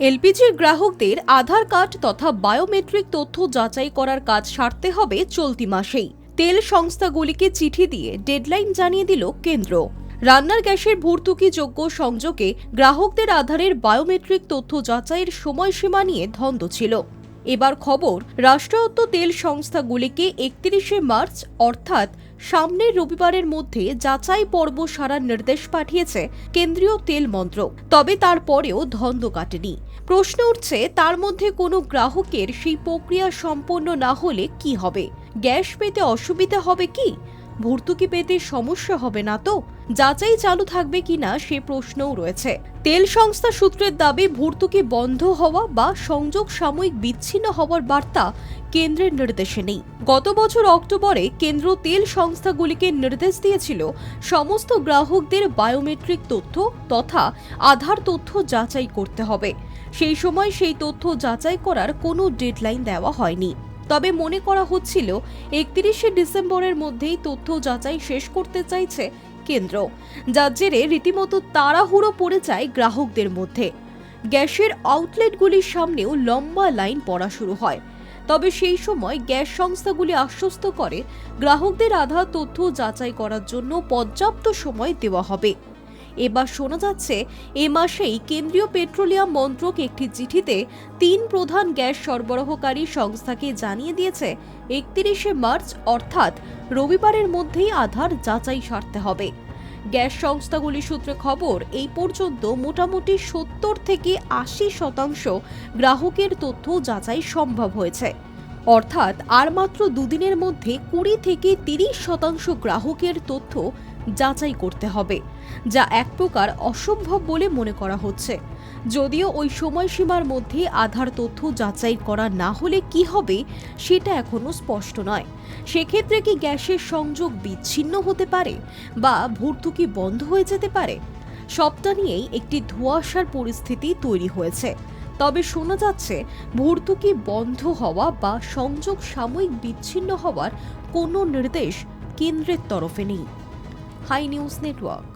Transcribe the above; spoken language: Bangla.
এলপিজির গ্রাহকদের আধার কার্ড তথা বায়োমেট্রিক তথ্য যাচাই করার কাজ সারতে হবে চলতি মাসেই। তেল সংস্থাগুলিকে চিঠি দিয়ে ডেডলাইন জানিয়ে দিল কেন্দ্র। রান্নার গ্যাসের ভর্তুকিযোগ্য সংযোগে গ্রাহকদের আধারের বায়োমেট্রিক তথ্য যাচাইয়ের সময়সীমা নিয়ে ধন্দ ছিল। এবার খবর, রাষ্ট্রায়ত্ত তেল সংস্থাগুলিকে একত্রিশে মার্চ, অর্থাৎ সামনের রবিবারের মধ্যে যাচাই পর্ব সারার নির্দেশ পাঠিয়েছে কেন্দ্রীয় তেল মন্ত্রক, তবে তারপরেও ধন্দ কাটেনি। প্রশ্ন উঠছে, তার মধ্যে কোনো গ্রাহকের সেই প্রক্রিয়া সম্পন্ন না হলে কি হবে? গ্যাস পেতে অসুবিধা হবে কি? ভর্তুকি পেতে সমস্যা হবে না তো? যাচাই চালু থাকবে কিনা সে প্রশ্নও রয়েছে। তেল সংস্থা সূত্রের দাবি, ভর্তুকি বন্ধ হওয়া বা সংযোগ সাময়িক বিচ্ছিন্ন হওয়ার বার্তা কেন্দ্রের নির্দেশে নেই। গত বছর অক্টোবরে কেন্দ্র তেল সংস্থাগুলিকে নির্দেশ দিয়েছিল সমস্ত গ্রাহকদের বায়োমেট্রিক তথ্য তথা আধার তথ্য যাচাই করতে হবে। সেই সময় সেই তথ্য যাচাই করার কোনো ডেডলাইন দেওয়া হয়নি। তবে মনে করা হচ্ছিল একত্রিশে ডিসেম্বরের মধ্যেই তথ্য যাচাই শেষ করতে চাইছে কেন্দ্র, যার জেরে রীতিমতো তাড়াহুড়ো পড়ে যায় গ্রাহকদের মধ্যে। গ্যাসের আউটলেটগুলির সামনেও লম্বা লাইন পড়া শুরু হয়। তবে সেই সময় গ্যাস সংস্থাগুলি আশ্বস্ত করে, গ্রাহকদের আধা তথ্য যাচাই করার জন্য পর্যাপ্ত সময় দেওয়া হবে। এবার শোনা যাচ্ছে, এ মাসেই কেন্দ্রীয় পেট্রোলিয়াম মন্ত্রক একটি চিঠিতে তিন প্রধান গ্যাস সরবরাহকারী সংস্থাকে জানিয়ে দিয়েছে, একত্রিশে মার্চ অর্থাৎ রবিবারের মধ্যেই আধার যাচাই সারতে হবে। গ্যাস সংস্থাগুলি সূত্রে খবর, এই পর্যন্ত মোটামুটি সত্তর থেকে আশি শতাংশ গ্রাহকের তথ্য যাচাই সম্ভব হয়েছে। অর্থাৎ আর মাত্র দুদিনের মধ্যে কুড়ি থেকে তিরিশ শতাংশ গ্রাহকের তথ্য যাচাই করতে হবে, যা এক প্রকার অসম্ভব বলে মনে করা হচ্ছে। যদিও ওই সময়সীমার মধ্যে আধার তথ্য যাচাই করা না হলে কি হবে, সেটা এখনও স্পষ্ট নয়। সেক্ষেত্রে কি গ্যাসের সংযোগ বিচ্ছিন্ন হতে পারে বা ভর্তুকি বন্ধ হয়ে যেতে পারে? সবটা নিয়েই একটি ধোঁয়াশার পরিস্থিতি তৈরি হয়েছে। তবে শোনা যাচ্ছে, ভর্তুকি বন্ধ হওয়া বা সংযোগ সাময়িক বিচ্ছিন্ন হওয়ার কোনো নির্দেশ কেন্দ্রের তরফে নেই। High news network